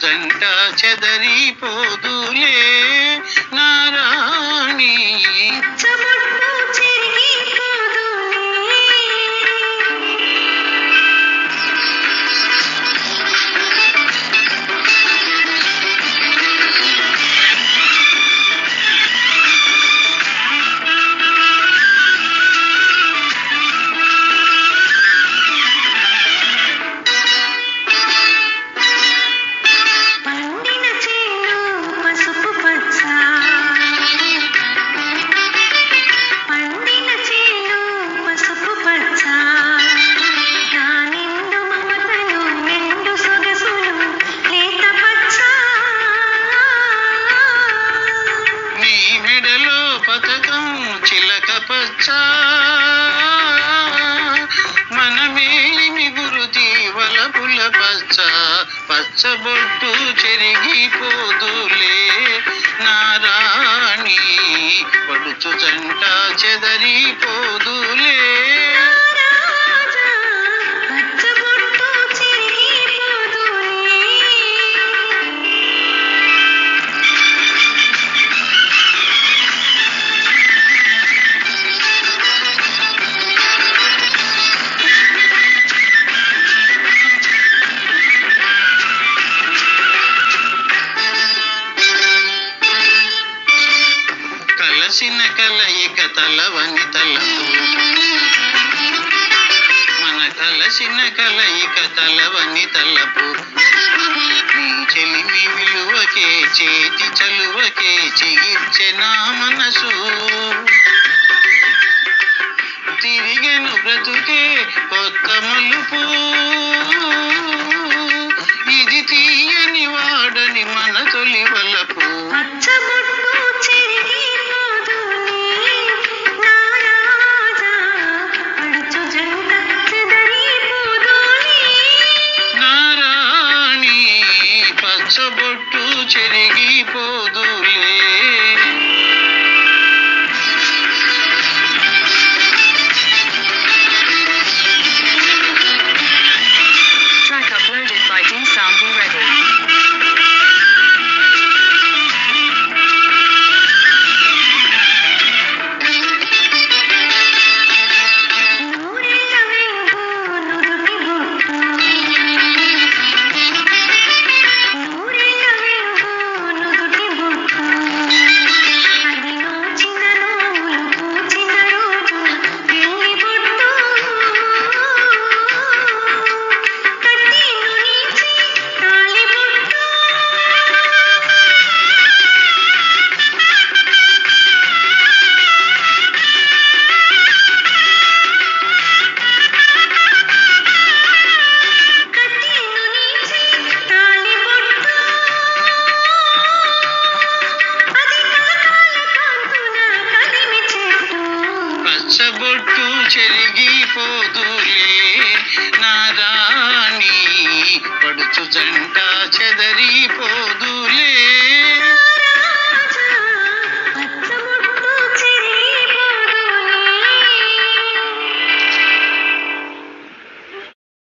జంట చెదరిపోదులే మోదకం చిలక పచ్చ. మనమేలిమి గురు జీవల పుల పచ్చ. పచ్చబొట్టు చెరిగిపోదులే నారాణి. పడుచు చెంట చెదరిపోదులే కలయిక తలవని తలపు. చెలిమి విలువకే చేతి చలువకే చిగిర్చె నా మనసు. తిరిగెను బ్రతుకే కొత్త మలుపు. చెరిగి చెరిగిపోదులే. నాదాని పడుచు జంట చెదరిపోదులే.